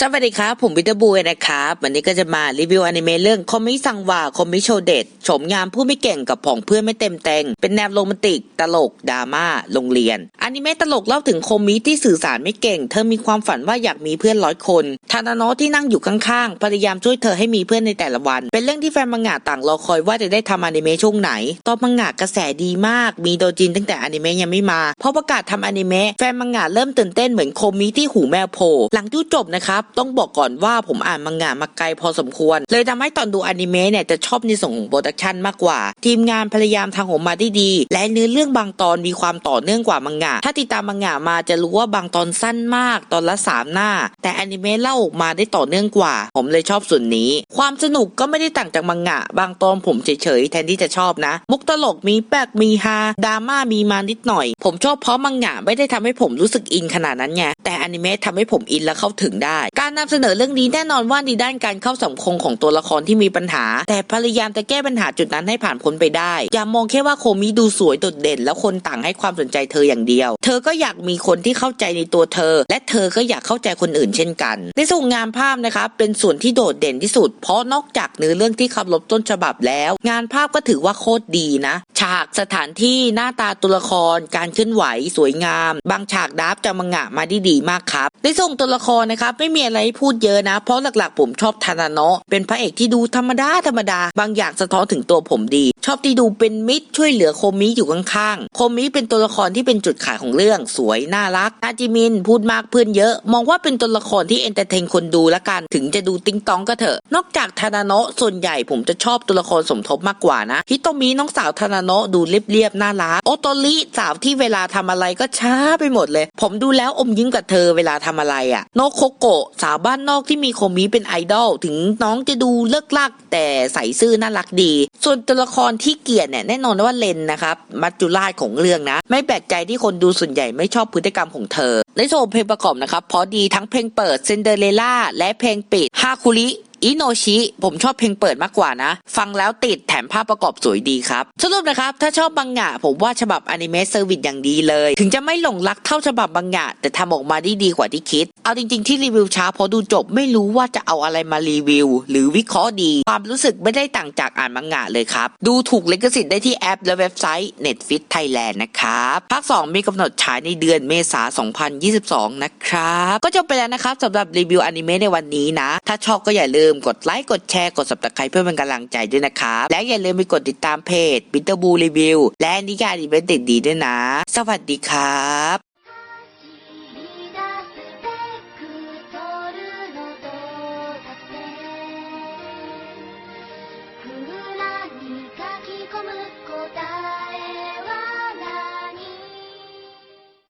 สวัสดีครับ ผมวิเตอร์บูยนะครับ วันนี้ก็จะมารีวิวอนิเมะเรื่องคอมิซังวาคอมมิโชเดตโฉมงามผู้ไม่เก่งกับผองเพื่อนไม่เต็มแตงเป็นแนวโรแมนติก ตลกดราม่าโรงเรียนอนิเมะตลกเล่าถึงโคมิที่สื่อสารไม่เก่ง เธอมีความฝันว่าอยากมีเพื่อนร้อยคนทานาโนะที่นั่งอยู่ข้างๆพยายามช่วยเธอให้มีเพื่อนในแต่ละวัน เป็นเรื่องที่แฟนมังงะต่างรอคอยว่าจะได้ทำอนิเมะช่วงไหนตอนมังงะกระแสดีมาก มีโดจินตั้งแต่อนิเมะยังไม่มาพอประกาศทำอนิเมะแฟนมังงะเริ่มตื่นเต้นเหมือนโคมิที่หูแมวโผล่หลังจบนะครับต้องบอกก่อนว่าผมอ่านมังงะมาไกลพอสมควร เลยทำให้ตอนดูอนิเมะเนี่ยจะชอบในส่วนของโปรดักชันมากกว่า ทีมงานพยายามทำออกมาได้ดี และเนื้อเรื่องบางตอนมีความต่อเนื่องกว่ามังงะ ถ้าติดตามมังงะมาจะรู้ว่าบางตอนสั้นมาก ตอนละสามหน้า แต่อนิเมะเล่าออกมาได้ต่อเนื่องกว่า ผมเลยชอบส่วนนี้ ความสนุกก็ไม่ได้ต่างจากมังงะ บางตอนผมเฉยๆแทนที่จะชอบนะ มุกตลกมีแปลกมีฮาดราม่ามีมานิดหน่อย ผมชอบเพราะมังงะไม่ได้ทำให้ผมรู้สึกอินขนาดนั้นไงแต่อนิเมะทำให้ผมอินและเข้าถึงได้การนำเสนอเรื่องนี้แน่นอนว่าในด้านการเข้าสังคมของตัวละครที่มีปัญหา แต่พยายามจะแก้ปัญหาจุดนั้นให้ผ่านพ้นไปได้ อย่ามองแค่ว่าโคมิดูสวยโดดเด่น แล้วคนต่างให้ความสนใจเธออย่างเดียว เธอก็อยากมีคนที่เข้าใจในตัวเธอ และเธอก็อยากเข้าใจคนอื่นเช่นกัน ในส่วนงานภาพนะครับเป็นส่วนที่โดดเด่นที่สุด เพราะนอกจากเนื้อเรื่องที่ขับลบต้นฉบับแล้ว งานภาพก็ถือว่าโคตรดีนะ ฉากสถานที่หน้าตาตัวละคร การเคลื่อนไหวสวยงาม บางฉากดับจะมังงะมาได้ดีมากครับในส่วนตัวละครนะครับไม่มีอะไรให้พูดเยอะนะ เพราะหลักๆผมชอบทานาโนะเป็นพระเอกที่ดูธรรมดาธรรมดา บางอย่างสะท้อนถึงตัวผมดี ชอบที่ดูเป็นมิตรช่วยเหลือโคมิอยู่ข้างๆโคมิเป็นตัวละครที่เป็นจุดขายของเรื่อง สวยน่ารักนาจิมิน พูดมากเพื่อนเยอะ มองว่าเป็นตัวละครที่เอนเตอร์เทนคนดูละกันถึงจะดูติ๊งตองก็เถอะนอกจากทานาโนะส่วนใหญ่ผมจะชอบตัวละครสมทบมากกว่านะฮิโตมิน้องสาวทานาโนะดูเรียบๆน่ารักโอโตริสาวที่เวลาทำอะไรก็ช้าไปหมดเลย ผมดูแล้วอมยิ้มกับเธอเวลาทำอะไรอะโนโคโกะสาวบ้านนอกที่มีโคมิเป็นไอดอลถึงน้องจะดูเลิกลัก แต่ใส่ซื่อน่ารักดี ส่วนตัวละครที่เกลียดเนี่ยแน่นอนว่าเลนนะครับมัจจุราชของเรื่องนะ ไม่แปลกใจที่คนดูส่วนใหญ่ไม่ชอบพฤติกรรมของเธอในโซนเพลงประกอบนะครับเพราะดีทั้งเพลงเปิดเซนเดอเรล่าและเพลงปิดฮาคุริ อิโนชิ ผมชอบเพลงเปิดมากกว่านะ ฟังแล้วติดแถมภาพประกอบสวยดีครับ สรุปนะครับ ถ้าชอบบังงะ ผมว่าฉบับอนิเมะเซอร์วิสอย่างดีเลย ถึงจะไม่หลงรักเท่าฉบับบังงะ แต่ทำออกมาได้ดีกว่าที่คิด เอาจริง ๆ ที่รีวิวช้าพราะดูจบไม่รู้ว่าจะเอาอะไรมารีวิว หรือวิเคราะห์ดี ความรู้สึกไม่ได้ต่างจากอ่านมังงะเลยครับดูถูกลิขสิทธิ์ได้ที่แอปและเว็บไซต์ Netflix Thailand นะครับภาค2มีกำหนดฉายในเดือนเมษายน2022 นะครับก็จบไปแล้วนะครับสำหรับรีวิวอนิเมะในวันนี้นะ ถ้าชอบก็อย่าลืมกดไลค์กดแชร์กดสับตะไคร้เพื่อเป็นกำลังใจด้วยนะครับ และอย่าลืมไปกดติดตามเพจ Peter Boo Review และนิยายอนิเมะเด็กดีด้วยนะ สวัสดีครับ